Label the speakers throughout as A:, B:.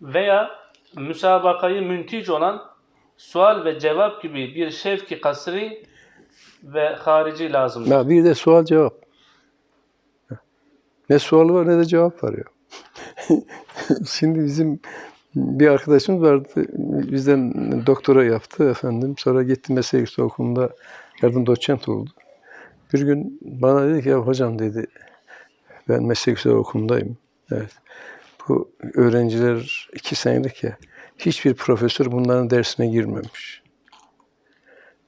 A: veya müsabakayı müntic olan sual ve cevap gibi bir şevki kasri ve harici lazımdır.
B: Ya bir de sual cevap. Ne sualı var ne de cevap var ya. Şimdi bizim bir arkadaşımız vardı. Bizden doktora yaptı efendim. Sonra gitti meslek yüksek okulunda yardım doçent oldu. Bir gün bana dedi ki ya hocam dedi ben meslek yüksek okulundayım. Evet. Bu öğrenciler iki senelik ya. Hiçbir profesör bunların dersine girmemiş.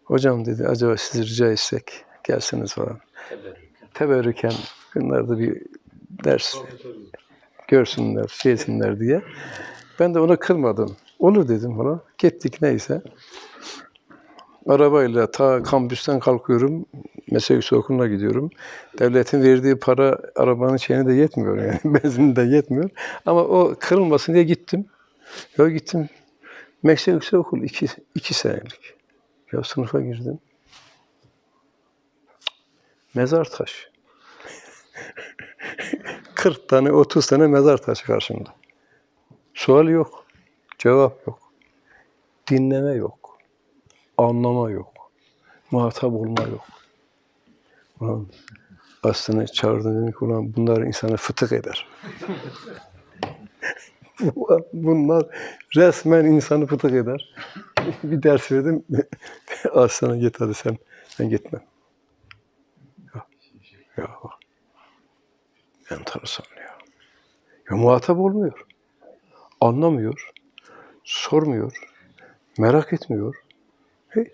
B: Hocam dedi acaba sizi rica etsek gelseniz falan. Teberrüken bunlarda bir ders görsünler, şey etsinler diye. Ben de onu kırmadım. Olur dedim ona. Gittik neyse. Arabayla ta kampüsten kalkıyorum. Meslek yüksek okuluna gidiyorum. Devletin verdiği para arabanın şeyine de yetmiyor yani. Benzini de yetmiyor. Ama o kırılmasın diye gittim. Ya gittim. Meslek yüksek okul iki, iki senelik. Ya sınıfa girdim. Mezar taşı. 40 tane, 30 tane mezar taşı karşımda. Sual yok. Cevap yok. Dinleme yok. Anlama yok. Muhatap olma yok. Ulan aslında çağırdım dedim ki ulan bunlar insanı fıtık eder. bunlar resmen insanı fıtık eder. bir ders verdim. Aslan'a git hadi sen. Ben gitmem. Ya, ya. Enteresan ya. Ya muhatap olmuyor. Anlamıyor. Sormuyor. Merak etmiyor. Right?